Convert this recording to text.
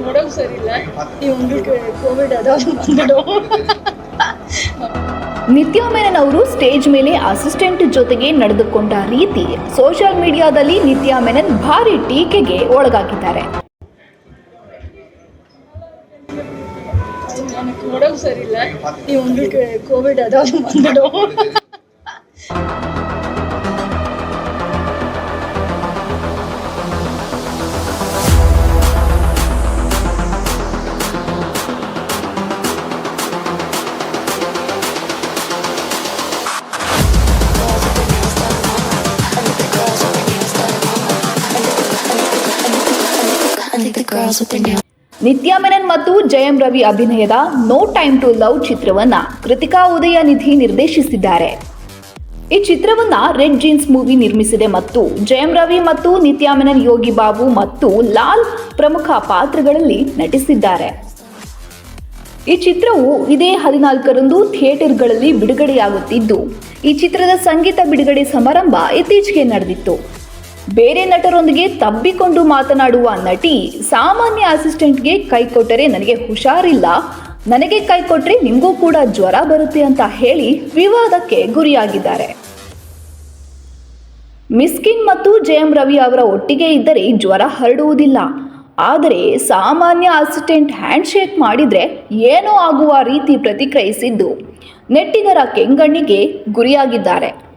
ನೋಡೋಕೆ ಸರಿಯಿಲ್ಲ ನೀವು ಕೋವಿಡ್ ಅದಾದ್ರು ಬಂದ್ಬಿಡು. ನಿತ್ಯ ಸ್ಟೇಜ್ ಮೇಲೆ ಅಸಿಸ್ಟೆಂಟ್ ಜೊತೆಗೆ ನಡೆದುಕೊಂಡ ರೀತಿ ಸೋಷಿಯಲ್ ಮೀಡಿಯಾದಲ್ಲಿ ನಿತ್ಯ ಮೆನನ್ ಭಾರಿ ಟೀಕೆಗೆ ಒಳಗಾಗಿದ್ದಾರೆ. ನೋಡೋಕೆ ಕೋವಿಡ್ ಅದಾದ್ರು ನಿತ್ಯಾ ಮೆನನ್ ಮತ್ತು ಜಯಂ ರವಿ ಅಭಿನಯದ ನೋ ಟೈಮ್ ಟು ಲವ್ ಚಿತ್ರವನ್ನ ಕೃತಿಕಾ ಉದಯ ನಿಧಿ ನಿರ್ದೇಶಿಸಿದ್ದಾರೆ. ಈ ಚಿತ್ರವನ್ನ ರೆಡ್ ಜೀನ್ಸ್ ಮೂವಿ ನಿರ್ಮಿಸಿದೆ ಮತ್ತು ಜಯಂ ರವಿ ಮತ್ತು ನಿತ್ಯಾ ಮೆನನ್ ಯೋಗಿ ಬಾಬು ಮತ್ತು ಲಾಲ್ ಪ್ರಮುಖ ಪಾತ್ರಗಳಲ್ಲಿ ನಟಿಸಿದ್ದಾರೆ. ಈ ಚಿತ್ರವು ಇದೇ ಹದಿನಾಲ್ಕರಂದು ಥಿಯೇಟರ್ಗಳಲ್ಲಿ ಬಿಡುಗಡೆಯಾಗುತ್ತಿದ್ದು ಈ ಚಿತ್ರದ ಸಂಗೀತ ಬಿಡುಗಡೆ ಸಮಾರಂಭ ಇತ್ತೀಚೆಗೆ ನಡೆದಿತ್ತು. ಬೇರೆ ನಟರೊಂದಿಗೆ ತಬ್ಬಿಕೊಂಡು ಮಾತನಾಡುವ ನಟಿ ಸಾಮಾನ್ಯ ಅಸಿಸ್ಟೆಂಟ್ಗೆ ಕೈ ಕೊಟ್ಟರೆ ನನಗೆ ಹುಷಾರಿಲ್ಲ. ನನಗೆ ಕೈ ಕೊಟ್ಟರೆ ನಿಮಗೂ ಕೂಡ ಜ್ವರ ಬರುತ್ತೆ ಅಂತ ಹೇಳಿ ವಿವಾದಕ್ಕೆ ಗುರಿಯಾಗಿದ್ದಾರೆ. ಮಿಸ್ಕಿನ್ ಮತ್ತು ಜಯಂ ರವಿ ಅವರ ಒಟ್ಟಿಗೆ ಇದ್ದರೆ ಜ್ವರ ಹರಡುವುದಿಲ್ಲ. ಆದರೆ ಸಾಮಾನ್ಯ ಅಸಿಸ್ಟೆಂಟ್ ಹ್ಯಾಂಡ್ಶೇಕ್ ಮಾಡಿದರೆ ಏನೋ ಆಗುವ ರೀತಿ ಪ್ರತಿಕ್ರಿಯಿಸಿದ್ದು. ನೆಟ್ಟಿಗರ ಕೆಂಗಣ್ಣಿಗೆ ಗುರಿಯಾಗಿದ್ದಾರೆ.